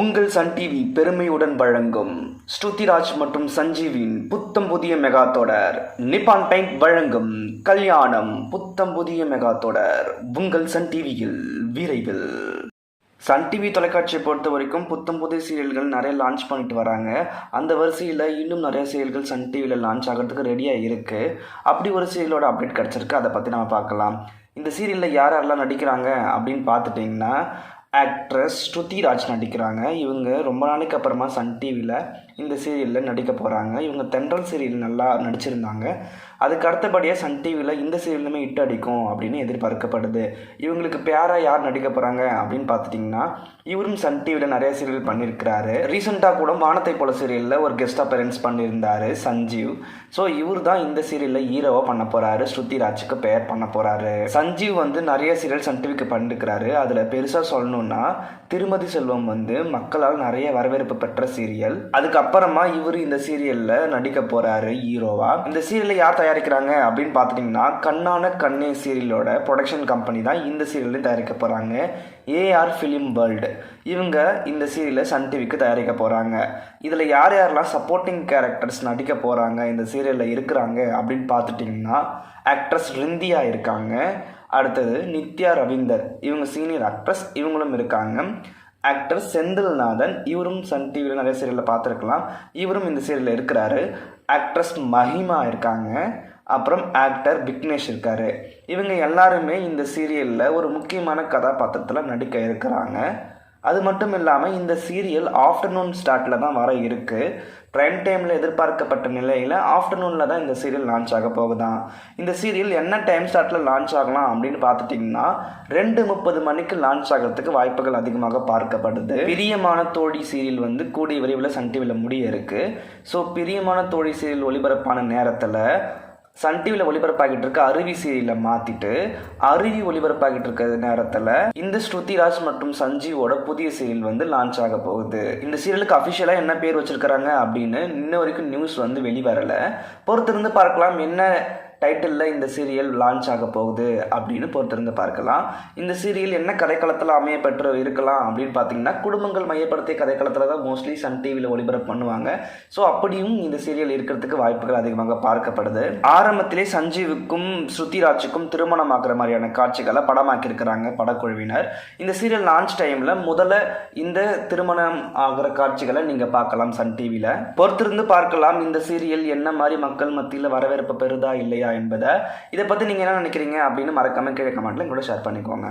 உங்கள் Sun TV பெருமையுடன் வழங்கும் ஸ்ருதிராஜ் மற்றும் சஞ்சீவின் புத்தம் புதிய மெகா தொடர். நிப்பான் பெயிண்ட் வழங்கும் கல்யாணம் புத்தம் புதிய மெகா தொடர். உங்கள் சன் டிவியில் விரைவில். சன் டிவி தொலைக்காட்சியை பொறுத்த வரைக்கும் புத்தம் புதிய சீரியல்கள் நிறைய லான்ச் பண்ணிட்டு வராங்க. அந்த வரிசையில் இன்னும் நிறைய சீரியல்கள் சன் டிவியில் லான்ச் ஆகிறதுக்கு ரெடியாக இருக்குது அப்படி ஒரு சீரியலோட அப்டேட் கிடச்சிருக்கு. அதை பற்றி நம்ம பார்க்கலாம். இந்த சீரியலில் யார் யாரெல்லாம் நடிக்கிறாங்க அப்படின்னு பார்த்துட்டிங்கன்னா ஆக்ட்ரஸ் ஸ்ருதிராஜ் நடிக்கிறாங்க. இவங்க ரொம்ப நாளைக்கு அப்புறமா சன் டிவியில் இந்த சீரியலில் நடிக்க போகிறாங்க இவங்க தென்றல் சீரியல் நல்லா நடிச்சிருந்தாங்க. அதுக்கு அடுத்தபடியாக சன் டிவியில் இந்த சீரியலுமே ஹிட் அடிக்கும் அப்படின்னு எதிர்பார்க்கப்படுது. இவங்களுக்கு பேராக யார் நடிக்க போகிறாங்க அப்படின்னு பார்த்துட்டிங்கன்னா இவரும் சன் டிவியில் நிறைய சீரியல் பண்ணியிருக்கிறாரு. ரீசெண்டாக கூட வானத்தை போல சீரியலில் ஒரு கெஸ்ட் அப்பரன்ஸ் பண்ணியிருந்தாரு சஞ்சீவ். ஸோ இவர் தான் இந்த சீரியலில் ஹீரோவாக பண்ண போகிறாரு ஸ்ருதிராஜுக்கு பெயர் பண்ண போகிறாரு சஞ்சீவ் வந்து நிறைய சீரியல் சன் டிவிக்கு பண்ணிருக்கிறாரு அதில் பெருசாக சொல்லணும்னா திருமதி செல்வம் வந்து மக்களால் நிறைய வரவேற்பு பெற்ற சீரியல். அப்புறமா இவர் இந்த சீரியலில் நடிக்க போகிறாரு ஹீரோவா. இந்த சீரியலை யார் தயாரிக்கிறாங்க அப்படின்னு பார்த்துட்டிங்கன்னா கண்ணான கண்ணே சீரியலோட ப்ரொடக்ஷன் கம்பெனி தான் இந்த சீரியலையும் தயாரிக்க போகிறாங்க ஏஆர் ஃபிலிம் வேர்ல்டு இவங்க இந்த சீரியலை சன் டிவிக்கு தயாரிக்க போகிறாங்க இதில் யார் யாரெல்லாம் சப்போர்ட்டிங் கேரக்டர்ஸ் நடிக்க போகிறாங்க இந்த சீரியலில் இருக்கிறாங்க அப்படின்னு பார்த்துட்டிங்கன்னா ஆக்ட்ரஸ் ரிந்தியா இருக்காங்க. அடுத்தது நித்யா ரவீந்தர். இவங்க சீனியர் ஆக்ட்ரஸ் இவங்களும் இருக்காங்க. ஆக்டர் செந்தில்நாதன். இவரும் சன் டிவியில் நிறைய சீரியலில் பார்த்துருக்கலாம். இவரும் இந்த சீரியலில் இருக்கிறாரு. ஆக்ட்ரஸ் மஹிமா இருக்காங்க. அப்புறம் ஆக்டர் விக்னேஷ் இருக்காரு. இவங்க எல்லாருமே இந்த சீரியலில் ஒரு முக்கியமான கதாபாத்திரத்தில் நடிக்க இருக்கிறாங்க. அது மட்டும் இல்லாமல் இந்த சீரியல் ஆஃப்டர்நூன் ஸ்டார்ட்டில் தான் வர இருக்குது ப்ரைம் டைமில் எதிர்பார்க்கப்பட்ட நிலையில் ஆஃப்டர்நூனில் தான் இந்த சீரியல் லான்ச் ஆக போகுதான் இந்த சீரியல் என்ன டைம் ஸ்டார்ட்டில் லான்ச் ஆகலாம் அப்படின்னு பார்த்துட்டிங்கன்னா ரெண்டு முப்பது மணிக்கு லான்ச் ஆகிறதுக்கு வாய்ப்புகள் அதிகமாக பார்க்கப்படுது. பிரியமான தோழி சீரியல் வந்து கூடிய விரைவில் சன் டிவியில் முடிய இருக்குது ஸோ பிரியமான தோழி சீரியல் ஒளிபரப்பான நேரத்தில் சன் டிவியில் ஒளிபரப்பாகிட்டு இருக்க அருவி சீரியலை மாற்றிட்டு அருவி ஒளிபரப்பாகிட்டு இருக்க நேரத்தில் இந்த ஸ்ருதிராஜ் மற்றும் சஞ்சீவோட புதிய சீரியல் வந்து லான்ச் ஆக போகுது. இந்த சீரியலுக்கு அஃபிஷியலாக என்ன பேர் வச்சிருக்கிறாங்க அப்படின்னு இன்ன வரைக்கும் நியூஸ் வந்து வெளிவரலை. பொறுத்திருந்து பார்க்கலாம் என்ன டைட்டிலில் இந்த சீரியல் லான்ச் ஆக போகுது அப்படின்னு பொறுத்திருந்து பார்க்கலாம். இந்த சீரியல் என்ன கதைக்களத்தில் அமையப்பெற்று இருக்கலாம் அப்படின்னு பார்த்தீங்கன்னா குடும்பங்கள் மையப்படுத்திய கதைக்களத்தில் தான் மோஸ்ட்லி சன் டிவியில் ஒளிபரப்பு பண்ணுவாங்க. ஸோ அப்படியும் இந்த சீரியல் இருக்கிறதுக்கு வாய்ப்புகள் அதிகமாக பார்க்கப்படுது. ஆரம்பத்திலே சஞ்சீவுக்கும் ஸ்ருதிராஜுக்கும் திருமணம் ஆகிற மாதிரியான காட்சிகளை படமாக்கியிருக்கிறாங்க படக்குழுவினர். இந்த சீரியல் லான்ச் டைமில் முதல்ல இந்த திருமணம் ஆகிற காட்சிகளை நீங்கள் பார்க்கலாம் சன் டிவியில் பொறுத்திருந்து பார்க்கலாம் இந்த சீரியல் என்ன மாதிரி மக்கள் மத்தியில் வரவேற்பு பெறுதா இல்லையா என்பதை இதை பற்றி நீங்கள் என்ன நினைக்கிறீங்க அப்படின்னு மறக்காம கீழே கமெண்ட்டில் எங்களோட ஷேர் பண்ணிக்கோங்க.